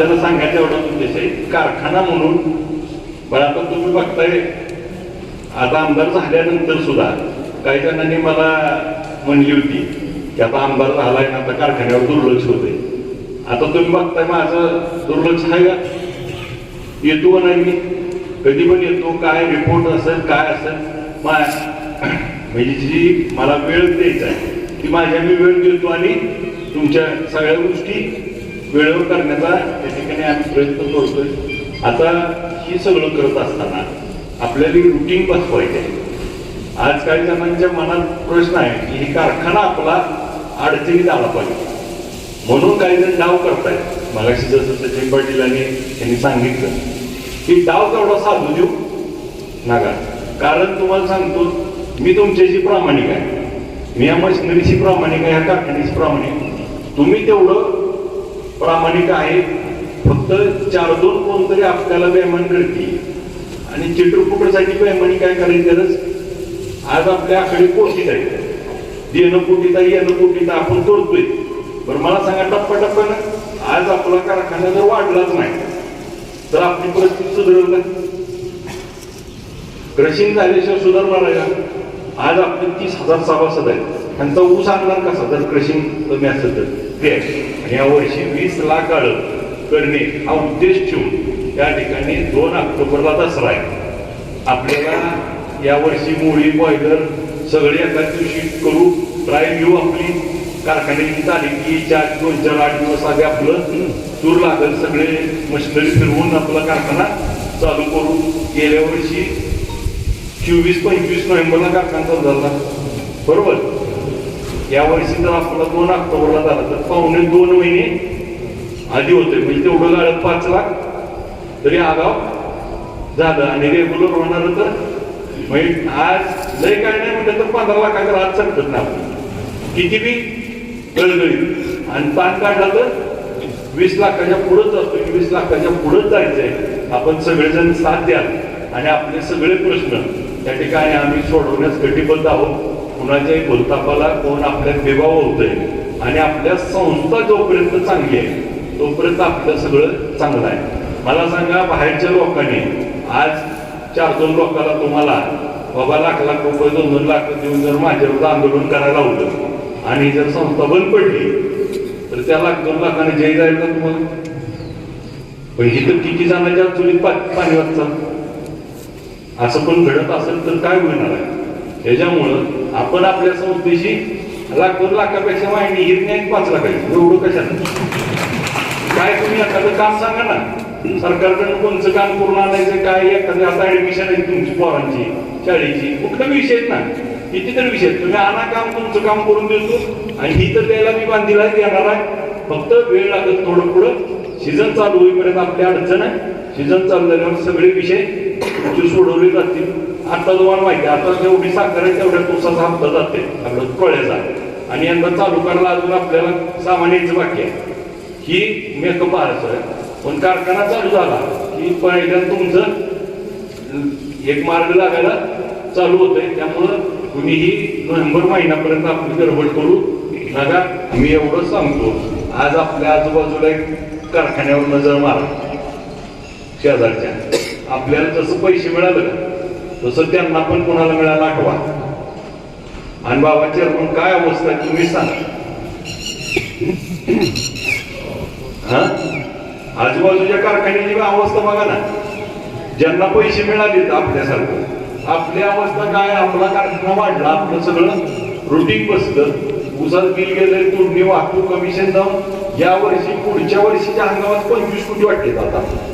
त्याला सांगायचं एवढा उद्देश आहे. कारखाना म्हणून पण आता तुम्ही बघताय आता आमदार झाल्यानंतर सुद्धा काही जणांनी मला म्हणली होती की आता आमदार झालाय ना आता कारखान्यावर दुर्लक्ष होते आता तुम्ही बघताय माझं दुर्लक्ष आहे का? येतो नाही मी? कधी पण येतो काय रिपोर्ट असेल काय असेल मा- म्हणजे जी मला वेळ द्यायचा आहे ती माझ्या मी वेळ देतो आणि तुमच्या सगळ्या गोष्टी वेळेवर करण्याचा या ठिकाणी आम्ही प्रयत्न करतोय. आता हे सगळं करत असताना आपल्याला रुटीन बसवायचे आहे आज काही जणांच्या मनात प्रश्न आहे की हे कारखाना आपला अडचणीत आला पाहिजे. म्हणून काही जण डाव करतायत. मगाशी जसं सचिन पाटील आणि त्यांनी सांगितलं की डाव तेवढा साधू देऊ नका. कारण तुम्हाला सांगतो मी तुमच्याशी प्रामाणिक आहे. मी या मशिनरीशी प्रामाणिक आहे या कारखान्याशी प्रामाणिक आहे. तुम्ही तेवढं प्रामाणिक आहे. फक्त चार दोन कोणतरी आपल्याला बेमान करते आणि चित्रपुटासाठी बेमानी काय करायची गरज? आज आपल्याकडे कोटीत आहे देणं कोटीत आहे येणं कोटीत आपण करतोय. बरं मला सांगा टप्प्याटप्प्यानं आज आपला कारखाना जर वाढलाच नाही तर आपली परिस्थिती सुधारेल का? क्रशिंग झाल्याशिवाय सुधारणार आहे आज आपले तीस हजार सभासद आहेत. त्यांचा ऊस आणणार कसा जर क्रशिंग? कमी असेल तर. ते यावर्षी वर्षी वीस लाख आळ करणे हा उद्देश ठेवून त्या ठिकाणी दोन ऑक्टोबरला दसरा आहे. आपल्याला या वर्षी मोळी बॉयलर सगळे एका दिवशी करू ट्राय घेऊ आपली. कारखान्याची तारीख की चार दोन चार आठ दिवस आधी आपलं तूर लागेल सगळे मशिनरी फिरवून आपला कारखाना चालू करू. गेल्या वर्षी चोवीस पंचवीस नोव्हेंबरला कारखाना चालू झाला. बरोबर? या वर्षी जर आपला दोन ऑक्टोबरला झाला. तर पाहुणे दोन महिने आधी होते. म्हणजे तेवढं गाळत पाच लाख तरी आगाव झालं. आणि रेग्युलर होणार तर म्हणजे आज लय काय नाही म्हटलं तर पंधरा लाखाचा आज सरकत ना किती बी गळगळीत आणि पान काढला तर वीस लाखाच्या पुढंच असतो की वीस लाखाच्या पुढंच जायचंय. आपण सगळेजण साथ द्या. आणि आपले सगळे प्रश्न त्या ठिकाणी आम्ही सोडवण्यास कटिबद्ध आहोत. कुणाच्याही भूलतापाला कोण आपल्या बेबाव होतोय आणि आपल्या संस्था जोपर्यंत चांगली आहे तोपर्यंत आपलं सगळं चांगलं आहे. मला सांगा बाहेरच्या लोकांनी आज चार दोन लोकांना तुम्हाला बाबा लाख लाख रुपये दोन दोन लाख देऊन जर माझ्यावर आंदोलन करायला लावलं आणि जर संस्था बंद पडली तर त्या लाख दोन लाखाने जय जाईल का तुम्हाला. पण इथं किती जणांच्या चुलीत पा- पाणी वाचतात असं पण घडत असेल तर काय होणार आहे? त्याच्यामुळं आपण आपल्या संस्थेशी लाख दोन लाखापेक्षा माहिती घेत नाही पाच लाखाची. एवढं कशानं काय तुम्ही एखादं काम सांगा ना. सरकारकडनं कोणचं काम करून आणायचं काय एखादं आता ऍडमिशन आहे तुमची पोरांची शाळेची. कुठलं विषय आहेत ना? कितीतरी विषय आहेत. तुम्ही आणा काम तुमचं काम करून देतो. आणि ही तर द्यायला मी बांधीला येणार आहे. फक्त वेळ लागत थोडं पुढं. सीझन चालू होईपर्यंत आपली अडचण आहे. सीझन चालू झाल्यावर सगळे विषय तुमचे सोडवले जातील. आता तुम्हाला माहिती आहे आता जेवढी साखर आहे तेवढ्या तुसाचा हप्ता जाते आपलं कोळ्याचा आणि यंदा चालू करायला अजून आपल्याला सामान्याचं बाकी आहे. ही मेकअप आहार आहे. पण कारखाना चालू झाला की पहिल्या तुमचं एक मार्ग लागायला चालू होतंय. त्यामुळं कुणीही नोव्हेंबर महिन्यापर्यंत आपली गडबड करू नका. मी एवढं सांगतो आज आपल्या आजूबाजूला एक कारखान्यावर नजर मारा शेजारच्या आपल्याला जसं पैसे मिळालं का तसं त्यांना पण कोणाला मिळायला आठवा. आणि बाबाची चेअरमन काय अवस्था आहे? तुम्ही सांगा. हा? आजूबाजूच्या कारखान्याची अवस्था बघा ना. ज्यांना पैसे मिळाले आपल्यासारखं. आपली अवस्था काय? आपला कारखाना वाढला आपलं सगळं रुटीन बसलं. उसात बिल गेलं तोडणी वाहतूक कमिशन जाऊन. या वर्षी पुढच्या वर्षीच्या हंगामात पंचवीस कोटी वाटले आता.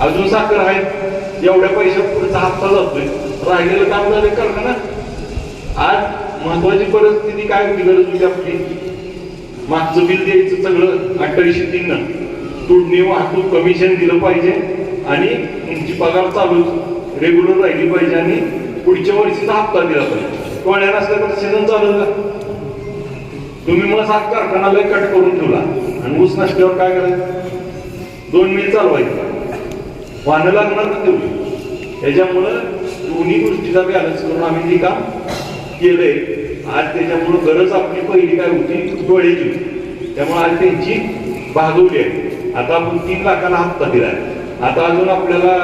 अजून साखर आहे एवढ्या पैशात पुढचा हप्ता जातोय. राहिलेलं काम झालं कारखाना आज महत्वाची परिस्थिती काय होती गरज होती आपली? मागचं बिल द्यायचं सगळं अठ्ठावीसशे तीन तोडणी वाहतूक कमिशन दिलं पाहिजे. आणि तुमची पगार चालू रेग्युलर राहिली पाहिजे आणि पुढच्या वर्षीचा हप्ता दिला पाहिजे. कोण्या नसल्या तर सीझन चालू का तुम्ही मग सात कारखानाला कट करून ठेवला. आणि ऊस नसल्यावर काय करायचं? दोन मिल चालवायचं. वाहनं लागणार ना तेवढी. त्याच्यामुळं दोन्ही गोष्टीचा बॅलन्स करून आम्ही ते काम केलंय आज त्याच्यामुळं गरज आपली पहिली काय होती? डोळ्याची. त्यामुळे आज त्यांची भागवली आहे. आता आपण तीन लाखाला हप्ता दिलाय. आता अजून आपल्याला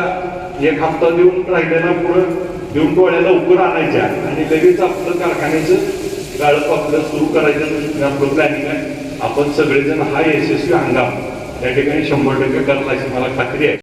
एक हप्ता देऊन राहिल्याला पुढं देऊन डोळ्याला लवकर आणायच्या. आणि लगेच आपलं कारखान्याचं गाळप आपलं सुरू करायचं म्हणजे आपलं प्लॅनिंग आहे. आपण सगळेजण हा यशस्वी हंगाम. त्या ठिकाणी शंभर टक्के करायला मला खात्री आहे.